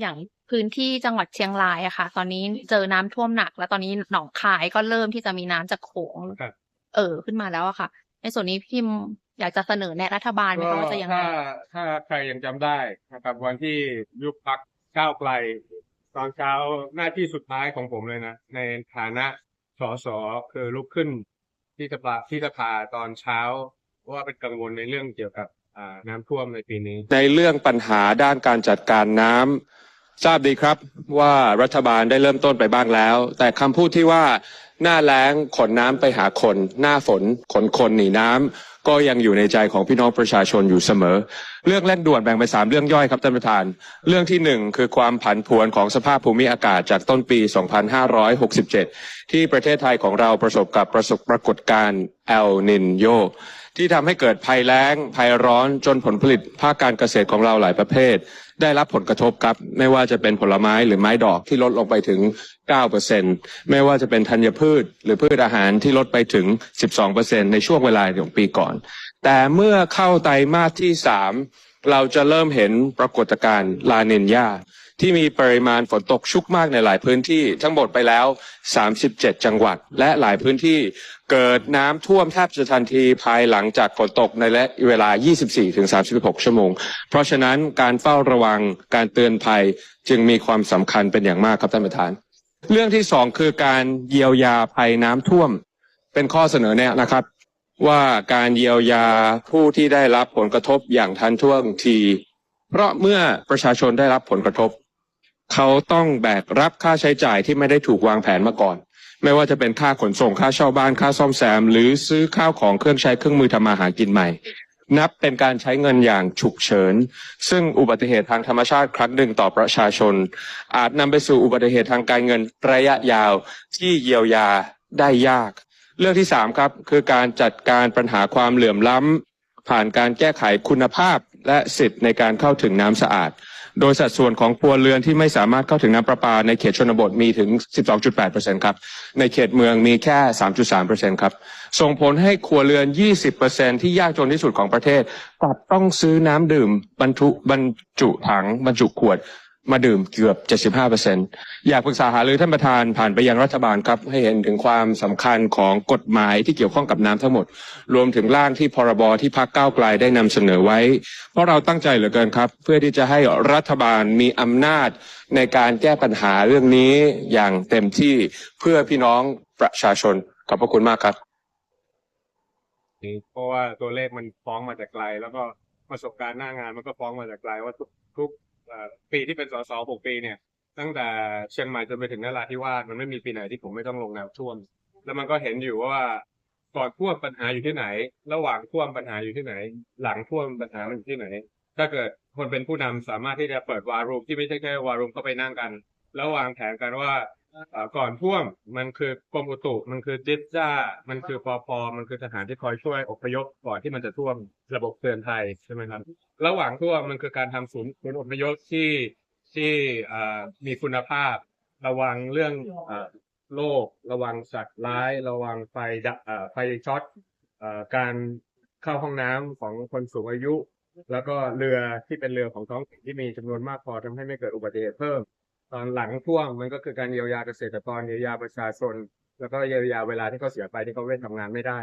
อย่างพื้นที่จังหวัดเชียงรายอะค่ะ ตอนนี้เจอน้ำท่วมหนัก แล้วตอนนี้หนองคายก็เริ่มที่จะมีน้ำจากโขงครับเอ่อขึ้นมาแล้วอะค่ะ ในส่วนนี้พิมพ์อยากจะเสนอแนะรัฐบาลไหมก็คะว่าจะยังไงถ้าถ้าใครยังจำได้นะครับวันที่ยุบพักก้าวไกล ตอนเช้าหน้าที่สุดท้ายของผมเลยนะ ในฐานะสสคือลุกขึ้นที่สภาที่สภาตอนเช้าว่าเป็นกังวลในเรื่องเกี่ยวกับ น้ำท่วมในปีนี้ ในเรื่องปัญหาด้านการจัดการน้ำทราบดีครับว่ารัฐบาลได้เริ่มต้นไปบ้างแล้ว แต่คำพูดที่ว่าหน้าแล้งขนน้ำไปหาคน หน้าฝนขนคนหนีน้ำก็ยังอยู่ในใจของพี่น้องประชาชนอยู่เสมอ เรื่องเร่งด่วนแบ่งเป็นสามเรื่องย่อยครับท่านประธาน เรื่องที่หนึ่งคือความผันผวนของสภาพภูมิอากาศจากต้นปี 2567 ที่ประเทศไทยของเราประสบกับประสบปรากฏการณ์เอลนินโย ที่ทำให้เกิดภัยแล้งภัยร้อนจนผลผลิตภาคการเกษตรของเราหลายประเภท ได้รับผลกระทบครับไม่ว่าจะเป็นผลไม้หรือไม้ดอกที่ลดลงไปถึง 9%ไม่ว่าจะเป็นธัญพืช หรือพืชอาหารที่ลดไปถึง 12%ในช่วงเวลาของปีก่อน แต่เมื่อเข้าไตรมาสที่ 3 เราจะเริ่มเห็นปรากฏการณ์ลาเนนยาที่มีปริมาณฝนตกชุกมากในหลายพื้นที่ทั้งหมดไปแล้ว 37 จังหวัด และหลายพื้นที่เกิดน้ำท่วมแทบจะทันทีภายหลังจากฝนตกในและเวลา 24-36 ชั่วโมง เพราะฉะนั้นการเฝ้าระวังการเตือนภัยจึงมีความสำคัญเป็นอย่างมากครับท่านประธาน เรื่องที่สองคือการเยียวยาภัยน้ำท่วม เป็นข้อเสนอแนะนะครับ ว่าการเยียวยาผู้ที่ได้รับผลกระทบอย่างทันท่วงที เพราะเมื่อประชาชนได้รับผลกระทบ เขาต้องแบกรับค่าใช้จ่ายที่ไม่ได้ถูกวางแผนมาก่อน ไม่ว่าจะเป็นค่าขนส่งค่าเช่าบ้านค่าซ่อมแซม หรือซื้อข้าวของเครื่องใช้เครื่องมือทำมาหากินใหม่ นับเป็นการใช้เงินอย่างฉุกเฉิน ซึ่งอุบัติเหตุทางธรรมชาติครั้งหนึ่งต่อประชาชน อาจนำไปสู่อุบัติเหตุทางการเงินระยะยาวที่เยียวยาได้ยาก เรื่องที่สามครับคือการจัดการปัญหาความเหลื่อมล้ำผ่านการแก้ไขคุณภาพและสิทธิ์ในการเข้าถึงน้ำสะอาด โดยสัดส่วนของครัวเรือนที่ไม่สามารถเข้าถึงน้ำประปา ในเขตชนบทมีถึง 12.8%ครับ ในเขตเมืองมีแค่ 3.3%ครับ ส่งผลให้ครัวเรือน 20%ที่ยากจนที่สุดของประเทศกลับต้องซื้อน้ำดื่มบรรทุบรรจุถังบรรจุขวด มาดื่มเกือบ 75%อยากปรึกษาหารือท่านประธานผ่านไปยังรัฐบาลครับ ให้เห็นถึงความสำคัญของกฎหมายที่เกี่ยวข้องกับน้ำทั้งหมด รวมถึงร่างที่พรบที่พักก้าวไกลได้นำเสนอไว้ เพราะเราตั้งใจเหลือเกินครับ เพื่อที่จะให้รัฐบาลมีอำนาจในการแก้ปัญหาเรื่องนี้อย่างเต็มที่เพื่อพี่น้องประชาชนขอบพระคุณมากครับเพราะว่าตัวเลขมันฟ้องมาจากไกล แล้วก็ประสบการณ์หน้างานมันก็ฟ้องมาจากไกลว่าทุก ปีที่เป็นสสหกปีเนี่ย ตั้งแต่เชียงใหม่จนไปถึงนราธิวาสมันไม่มีปีไหนที่ผมไม่ต้องลงน้ำท่วม แล้วมันก็เห็นอยู่ว่าก่อนท่วมปัญหาอยู่ที่ไหน ระหว่างท่วมปัญหาอยู่ที่ไหน หลังท่วมปัญหามันอยู่ที่ไหน ถ้าเกิดคนเป็นผู้นำสามารถที่จะเปิดวารูมที่ไม่ใช่แค่วารูมเข้าไปนั่งกัน แล้ววางแผนกันว่า ก่อนท่วมมันคือกรมอุตุมันคือจิตจ้า มันคือปอพมันคือทหารที่คอยช่วยอพยพก่อนที่มันจะท่วมระบบเตือนภัยใช่ไหมครับ ระหว่างท่วมมันคือการทำศูนย์ศูนย์อพยพที่ที่มีคุณภาพ ระวังเรื่องอโรคระวังสัตว์ร้าย ระวังไฟดับไฟช็อตอการเข้าห้องน้ำของคนสูงอายุ แล้วก็เรือที่เป็นเรือของท้องถิ่นที่มีจำนวนมากพอทำให้ไม่เกิดอุบัติเหตุเพิ่ม ตอนหลังท่วมมันก็คือการเยียวยาเกษตรกรเยียวยาประชาชนแล้วก็เยียวยาเวลาที่เขาเสียไปที่เขาไม่ทำงานไม่ได้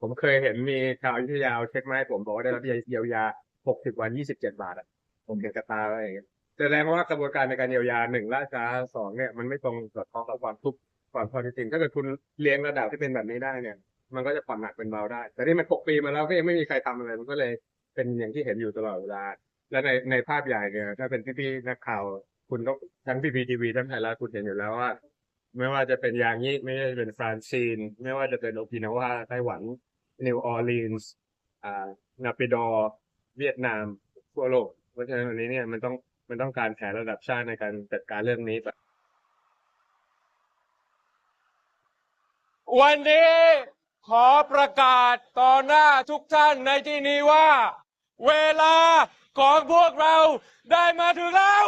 ผมเคยเห็นมีชาวอยุธยาเอาเช็คมาให้ผมบอกว่าได้รับเยียวยา 60 วัน 27 บาทอะผมเห็นกระตาอะไรอย่างเงี้ยแสดงว่ากระบวนการในการเยียวยาหนึ่งล่าช้าสองเนี่ยมันไม่ตรงสอดคล้องกับความทุกข์ความพอจริงถ้าเกิดคุณเลี้ยงระดับที่เป็นแบบนี้ได้เนี่ย มันก็จะผ่อนหนักเป็นเบาได้ แต่นี่มันหกปีมาแล้วก็ยังไม่มีใครทำอะไรมันก็เลยเป็นอย่างที่เห็นอยู่ตลอดเวลา และในในภาพใหญ่เนี่ยถ้าเป็นพี่ๆนักข่าว คุณต้องทั้งพีพีทีวีทั้งไทยรัฐคุณเห็นอยู่แล้วว่า ไม่ว่าจะเป็นยางยี่ไม่ว่าจะเป็นฟรานซีน ไม่ว่าจะเป็นโอกินาวาไต้หวันนิวออร์ลีนส์อ่านาปิดอร์เวียดนามทั่วโลกเพราะฉะนั้นวันนี้เนี่ยมันต้องมันต้องการแผนระดับชาติในการจัดการเรื่องนี้วันนี้ขอประกาศต่อหน้าทุกท่านในที่นี้ว่า เวลาของพวกเราได้มาถึงแล้ว